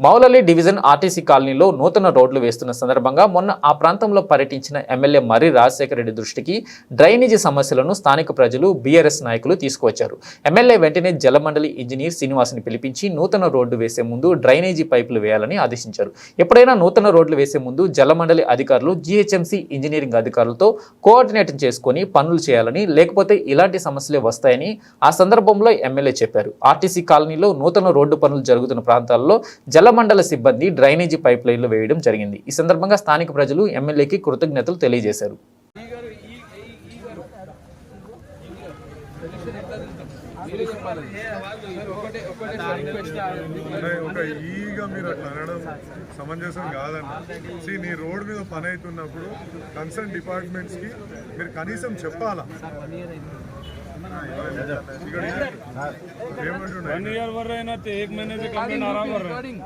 Moulali division RTC కాలనీలో నూతన రోడ్లు వేస్తున్న సందర్భంగా మొన్న ఆ ప్రాంతంలో పర్యటించిన ఎమ్మెల్యే మర్రి రాజశేఖర రెడ్డి దృష్టికి డ్రైనేజీ సమస్యలను స్థానిక ప్రజలు బీఆర్ఎస్ నాయకులు తీసుకువచ్చారు. ఎమ్మెల్యే వెంటనే జలమండలి ఇంజనీర్ శ్రీనివాస్ని పిలిపించి నూతన రోడ్డు వేసే ముందు డ్రైనేజీ పైపులు వేయాలని ఆదేశించారు. ఎప్పుడైనా నూతన రోడ్లు వేసే ముందు జలమండలి అధికారులు జీహెచ్ఎంసీ ఇంజనీరింగ్ అధికారులతో కోఆర్డినేట్ చేసుకొని పనులు చేయాలని లేకపోతే ఇలాంటి సమస్యలే వస్తాయని ఆ సందర్భంలో ఎమ్మెల్యే చెప్పారు. ఆర్టీసీ కాలనీలో నూతన రోడ్డు పనులు జరుగుతున్న ప్రాంతాల్లో జల జలమండల సిబ్బంది డ్రైనేజీ పైప్ లైన్లు వేయడం జరిగింది. ఈ సందర్భంగా స్థానిక ప్రజలు ఎమ్మెల్యేకి కృతజ్ఞతలు తెలియజేశారు. ఒక ఈగా మీరు అట్లా అనడం సమంజసం కాదన్న నీ రోడ్ మీద పని అవుతున్నప్పుడు కన్సర్న్ డిపార్ట్మెంట్స్కి మీరు కనీసం చెప్పాలా? वन ईयर भर रहे ना तो एक महीने से कंप्लेंट आराम कर रहे हैं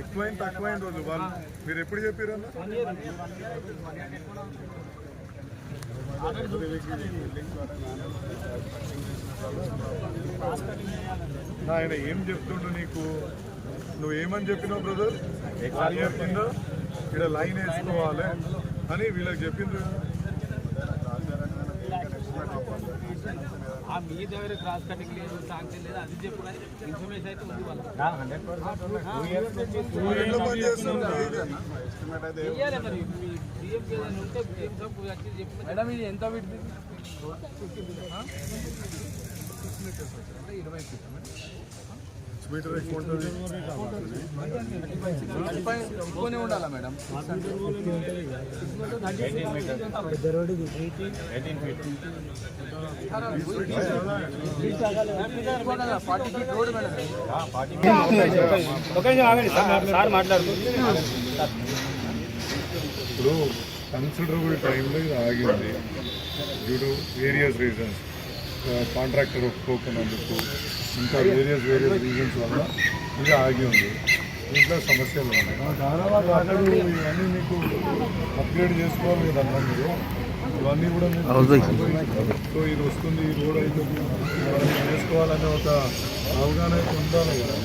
ఎక్కువైంది తక్కువైంది రోజు వాళ్ళు మీరు ఎప్పుడు చెప్పారన్న ఆయన ఏం చెప్తుండు నీకు నువ్వు ఏమని చెప్పినావు బ్రదర్ వన్ ఇయర్ కింద ఇక్కడ లైన్ వేసుకోవాలి అని వీళ్ళకి చెప్పిండ్రు. కదా. ఆ మీ దగ్గర క్రాస్ కటింగ్ లేదు సాంక్షన్ లేదు అది చెప్పు కానీ ఇన్ఫర్మేషన్ అయితే ఉంది మేడం ఇది ఎంత మీటర్ ఎక్కువ ఉంటుంది ఎక్కువనే ఉండాలా మేడం ఇప్పుడు కన్సిడరబుల్ టైంలో ఇది ఆగింది due to various reasons contractor ఒప్పుకోకున్నందుకు ఇంకా వేరియస్ వేరియస్ రీజన్స్ వల్ల ఇది ఆగి ఉంది. దీంట్లో సమస్యలు ఉన్నాయి. ఇవన్నీ మీకు అప్గ్రేడ్ చేసుకోవాలి కదన్నా మీరు. ఇవన్నీ కూడా మీరు సో ఇది వస్తుంది ఈ రోడ్ అయితే చేసుకోవాలనే ఒక అవగాహన అయితే ఉండాలి కదా.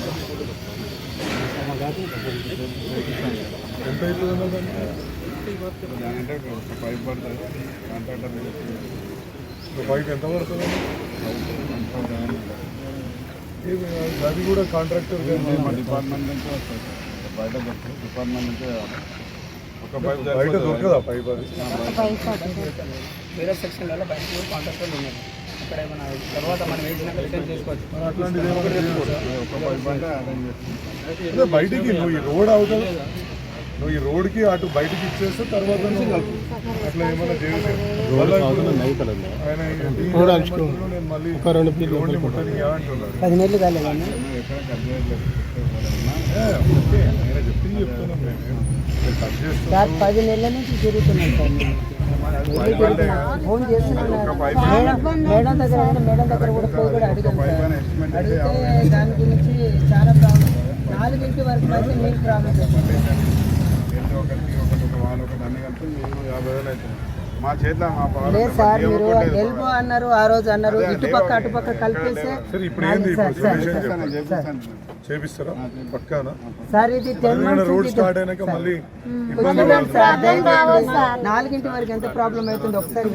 ఎంత అవుతుందన్న దానికి? పైప్ పడుతుంది. కాంట్రాక్టర్ పైప్ ఎంత పడుతుంది? ఇది అది కూడా కాంట్రాక్టర్ డిపార్ట్మెంట్ నుంచి వస్తుంది. బయట డిపార్ట్మెంట్ నుంచి ఒక బయట దొరకదా పైప్ అది? వేరే సెక్షన్లలో బయట కాంట్రాక్టర్లు ఉన్నారు. అక్కడ ఏమైనా తర్వాత మనం వేసినాక రిటర్న్ చేసుకోవచ్చు? మరి అట్లాంటిది బయటికి నువ్వు రోడ్ అవుతుంది నువ్వు ఈ రోడ్కి అటు బయటికి ఇచ్చేస్తే తర్వాత అట్లా ఏమైనా చేయలేదు పది నెలలు నుంచి తిరుగుతున్నాం సార్ మేము. డైలీ తిరుగుతున్నాం. ఫోన్ చేస్తున్నాను. మేడం దగ్గర అయినా మేడం దగ్గర కూడా పోయి కూడా అడిగాను అడిగితే దాని గురించి చాలా ప్రాబ్లం. నాలుగింటి వరకు అయితే మీకు ప్రాబ్లం చెప్పండి ఏంటో ఒకటి ఒకటి ఒక వాళ్ళు ఒకటి అన్ని కలిపి మీకు యాభై వేలు అవుతుంది. మా చేతిలో మా పవర్ లేదు సార్ మీరు ఎల్బో అన్నారు ఆ రోజు అన్నారు ఇటుపక్క అటుపక్క కలిపేస్తే సరే ఇప్పుడు ఏంది ఇప్పుడు సార్, సొల్యూషన్ సార్, చెప్పండి. చేపిస్తారా? పక్కానా? సార్ ఇది టెన్ ఎందుకంటే రోడ్ మంత్స్ స్టార్ట్ అయినాక మళ్ళీ ఇబ్బంది సార్ దయచేసి నాలుగింటి వరకు ఎంత ప్రాబ్లం అవుతుంది ఒకసారి